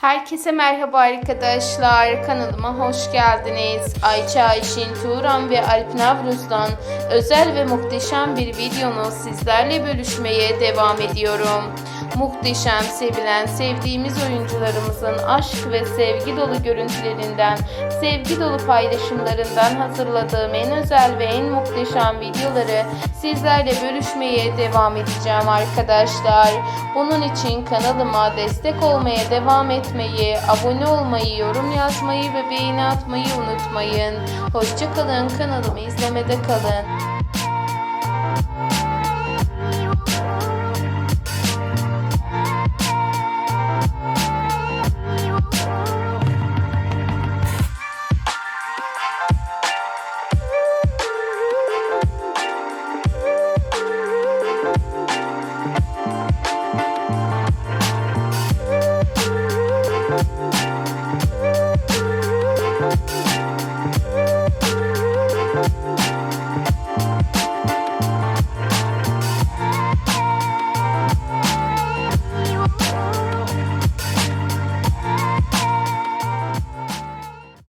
Herkese merhaba arkadaşlar. Kanalıma hoş geldiniz. Ayça Ayşin Turan ve Alp Navruz'dan özel ve muhteşem bir videonu sizlerle bölüşmeye devam ediyorum. Muhteşem, sevilen, sevdiğimiz oyuncularımızın aşk ve sevgi dolu görüntülerinden, sevgi dolu paylaşımlarından hazırladığım en özel ve en muhteşem videoları sizlerle bölüşmeye devam edeceğim arkadaşlar. Bunun için kanalıma destek olmaya devam etmeyi, abone olmayı, yorum yazmayı ve beğeni atmayı unutmayın. Hoşçakalın, kanalımı izlemede kalın.